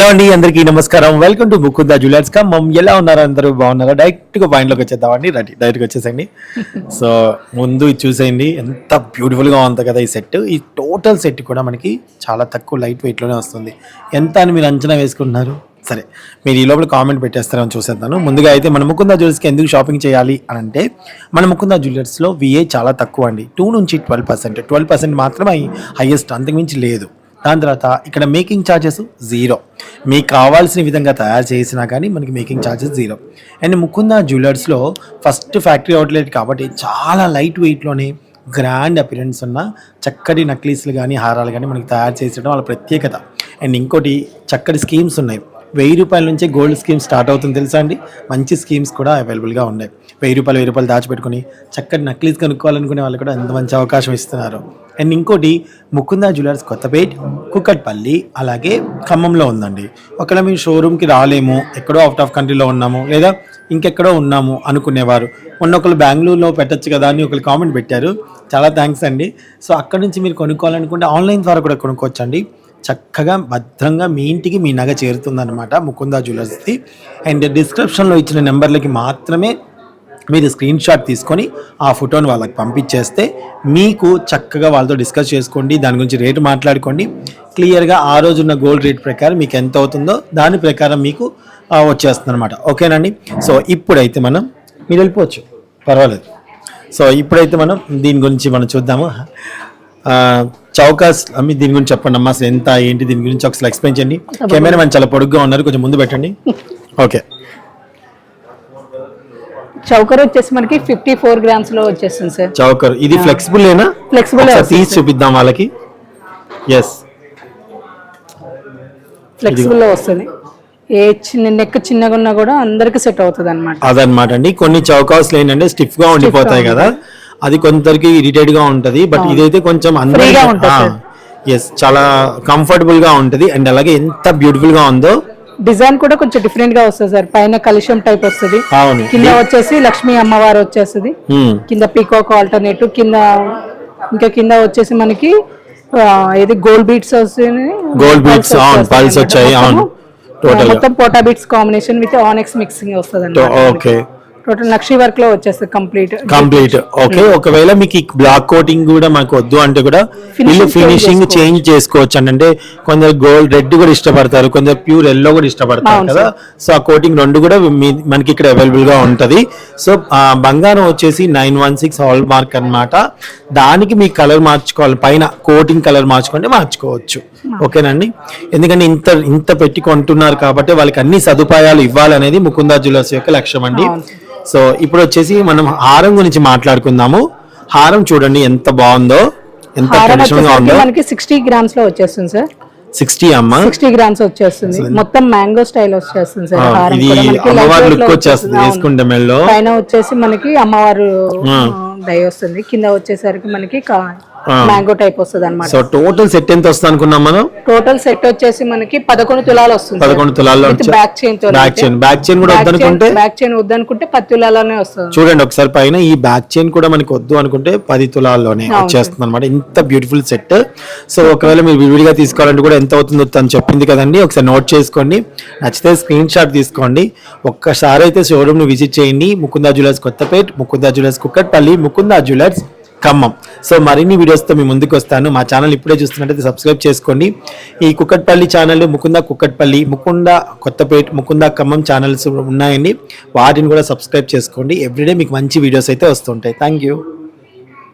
Hello అండి అందరికీ నమస్కారం. Welcome to Mukunda jewellers Khammam ఎలా ఉన్నారు? అందరూ బాగున్నారా? డైరెక్ట్గా పాయింట్లోకి వచ్చేద్దామండి రండి డైరెక్ట్ వచ్చేసండి సో ముందు ఇది చూసేయండి. ఎంత బ్యూటిఫుల్గా ఉంది కదా ఈ సెట్ ఈ టోటల్ సెట్ కూడా మనకి చాలా తక్కువ లైట్ వెయిట్లోనే వస్తుంది. ఎంత అని మీరు అంచనా వేసుకుంటున్నారు? సరే మీరు ఈ లోపల కామెంట్ పెట్టేస్తారని చూసేద్దాను. ముందుగా అయితే మన ముకుందా జ్యువెలర్స్కి ఎందుకు షాపింగ్ చేయాలి అని అంటే మన ముకుందా జ్యువెలర్స్లో విఏ చాలా తక్కువ అండి. టూ నుంచి ట్వెల్వ్ పర్సెంట్ ట్వెల్వ్ పర్సెంట్ మాత్రమే హైయెస్ట్ అంతకుమించి లేదు. దాని తర్వాత ఇక్కడ మేకింగ్ ఛార్జెస్ జీరో. మీకు కావాల్సిన విధంగా తయారు చేసినా కానీ మనకి making charges zero. And Mukunda జ్యువెలర్స్లో first factory outlet కాబట్టి చాలా లైట్ వెయిట్లోనే గ్రాండ్ అపిరెన్స్ ఉన్న చక్కటి నక్లీస్లు కానీ హారాలు కానీ మనకి తయారు చేసడం వాళ్ళ ప్రత్యేకత. అండ్ ఇంకోటి చక్కటి స్కీమ్స్ ఉన్నాయి. వెయ్యి రూపాయల నుంచే గోల్డ్ స్కీమ్ స్టార్ట్ అవుతుంది తెలుసా అండి? మంచి స్కీమ్స్ కూడా అవైలబుల్గా ఉన్నాయి. వెయ్యి రూపాయలు వెయ్యి రూపాయలు దాచిపెట్టుకుని చక్కటి నక్లీస్ కనుక్కోవాలనుకునే వాళ్ళు కూడా ఎంత మంచి అవకాశం ఇస్తున్నారు. అండ్ ఇంకోటి ముకుందా జ్యువెలర్స్ కొత్తపేట్ కుక్కట్పల్లి అలాగే ఖమ్మంలో ఉందండి. ఒకవేళ మీరు షోరూమ్కి రాలేము ఎక్కడో అవుట్ ఆఫ్ కంట్రీలో ఉన్నాము లేదా ఇంకెక్కడో ఉన్నాము అనుకునేవారు. మొన్న ఒకళ్ళు బెంగళూరులో పెట్టచ్చు కదా అని ఒకళ్ళు కామెంట్ పెట్టారు. చాలా థ్యాంక్స్ అండి. సో అక్కడ నుంచి మీరు కొనుక్కోవాలనుకుంటే ఆన్లైన్ ద్వారా కూడా కొనుక్కోవచ్చండి. చక్కగా భద్రంగా మీ ఇంటికి మీ నగ చేరుతుందన్నమాట ముకుందా జ్యువెలర్స్ది. అండ్ డిస్క్రిప్షన్లో ఇచ్చిన నెంబర్లకి మాత్రమే మీరు స్క్రీన్ షాట్ తీసుకొని ఆ ఫోటోని వాళ్ళకి పంపించేస్తే మీకు చక్కగా వాళ్ళతో డిస్కస్ చేసుకోండి దాని గురించి రేటు మాట్లాడుకోండి. క్లియర్గా ఆ రోజున్న గోల్డ్ రేట్ ప్రకారం మీకు ఎంత అవుతుందో దాని ప్రకారం మీకు వచ్చేస్తుంది అనమాట ఓకేనండి? సో ఇప్పుడైతే మనం మీరు వెళ్ళిపోవచ్చు. పర్వాలేదు. సో ఇప్పుడైతే మనం దీని గురించి మనం చూద్దాము. చౌకాస్ అమ్మి దీని గురించి చెప్పండి అమ్మా అసలు ఎంత ఏంటి దీని గురించి ఒకసారి ఎక్స్ప్లెయిన్ చేయండి. కెమెరా మన చాలా పొడుగ్గా ఉన్నారు కొంచెం ముందు పెట్టండి. ఓకే. చౌకర్ వచ్చేసి మనకి ఫిఫ్టీ ఫోర్ గ్రామ్స్లో వచ్చేస్తుంది సార్. చౌకర్ ఇది ఫ్లెక్సిబుల్ ఏనా? వస్తుంది, తీసి చూపిద్దాం వాళ్ళకి. ఎస్ ఫ్లెక్సిబుల్లో వస్తుంది. ఏ చిన్న నెక్ చిన్నగా ఉన్నా కూడా అందరికి సెట్ అవుతుంది అనమాట అదనమాట అండి. కొన్ని చౌకాస్లు ఏంటంటే స్టిఫ్గా ఉండిపోతాయి కదా. అది కొందరికి ఇరిటేట్గా ఉంటది. బట్ ఇదైతే కొంచెం Free గా ఉంటది, ఎస్ చాలా కంఫర్టబుల్గా ఉంటది. అండ్ అలాగే ఎంత బ్యూటిఫుల్గా ఉందో. డిజైన్ కూడా కొంచెం డిఫరెంట్గా వస్తుంది సార్. పైన కలిషం టైప్ వస్తుంది. అవును. కింద వచ్చేసి లక్ష్మీ అమ్మవారు వచ్చేస్తుంది. కింద పీకాక్ ఆల్టర్నేట్ కింద ఇంకా కింద వచ్చేసి మనకి ఇది గోల్డ్ బీట్స్ వస్తుంది beads, అవును, pearls వచ్చాయి, అవును. గా. మొత్తం పోటా బీట్స్ కాంబినేషన్ విత్ ఆనెక్స్ మిక్సింగ్ వస్తుంది ఓకే టోటల్ నక్షి వర్క్లో వచ్చేస్తుంది కంప్లీట్ కంప్లీట్ ఓకే ఒకవేళ మీకు ఈ బ్లాక్ కోటింగ్ కూడా మాకు వద్దు అంటే కూడా వీళ్ళు ఫినిషింగ్. చేంజ్ చేసుకోవచ్చు. అండి అంటే కొందరు గోల్డ్ రెడ్ కూడా ఇష్టపడతారు కొందరు ప్యూర్ ఎల్లో కూడా ఇష్టపడతారు కదా. సో ఆ కోటింగ్ రెండు కూడా మనకి ఇక్కడ అవైలబుల్గా ఉంటది. సో బంగారం వచ్చేసి nine one six hallmark అన్నమాట. దానికి మీ కలర్ మార్చుకోవాలి. పైన కోటింగ్ కలర్ మార్చుకుంటే మార్చుకోవచ్చు. ఓకేనండి? ఎందుకంటే ఇంత ఇంత పెట్టి కొంటున్నారు కాబట్టి వాళ్ళకి అన్ని సదుపాయాలు ఇవ్వాలనేది ముకుందా జ్యువెలర్స్ యొక్క లక్ష్యం అండి. సో ఇప్పుడు వచ్చేసి మనం హారం గురించి మాట్లాడుకుందాము. హారం చూడండి ఎంత బాగుందో ఎంత ఉందో. మనకి సిక్స్టీ గ్రామ్స్లో వచ్చేస్తుంది సార్. సిక్స్టీ అమ్మ. సిక్స్టీ గ్రామ్స్ వచ్చేస్తుంది. మొత్తం మ్యాంగో స్టైల్ వచ్చేస్తుంది సార్ ఇది అమ్మవారి లుక్ వచ్చేస్తుంది. వేసుకుంటే మెల్లో. పైన వచ్చేసి మనకి అమ్మవారు దయ వస్తుంది. కింద వచ్చేసరికి మనకి కా మ్యాంగో టైప్ వస్తుంది అనమాట సో టోటల్ సెట్ ఎంత వస్తుంది అనుకున్నాం మనం? టోటల్ సెట్ వచ్చేసి మనకి పదకొండు తులాలు వస్తుంది. పదకొండు తులాల్లో back chain back chain. Back chain కూడా వద్దనుకుంటే? బ్యాక్ చైన్ వద్దనుకుంటే పది తులాలోనే వస్తుంది. చూడండి ఒకసారి పైన ఈ బ్యాక్ చైన్ కూడా మనకి వద్దు అనుకుంటే పది తులాల్లోనే వచ్చేస్తుంది అనమాట ఇంత బ్యూటిఫుల్ సెట్ సో ఒకవేళ మీరు విడివిడిగా తీసుకోవాలంటే కూడా ఎంత అవుతుందో తను చెప్పింది కదండి. ఒకసారి నోట్ చేసుకోండి. నచ్చితే స్క్రీన్ షాట్ తీసుకోండి. ఒక్కసారి అయితే షోరూమ్ని విజిట్ చేయండి. Mukunda jewellers Kothapet Mukunda jewellers Kukatpally Mukunda jewellers Khammam. So మరిన్ని వీడియోస్తో మీ ముందుకు వస్తాను. మా ఛానల్ ఇప్పుడే చూస్తున్నట్టయితే సబ్స్క్రైబ్ చేసుకోండి. ఈ కుక్కట్పల్లి ఛానల్ ముకుంద కుక్కట్పల్లి ముకుంద కొత్తపేట ముకుంద ఖమ్మం ఛానల్స్ ఉన్నాయండి. వాటిని కూడా సబ్స్క్రైబ్ చేసుకోండి. ఎవ్రీడే మీకు మంచి వీడియోస్ అయితే వస్తుంటాయి. Thank you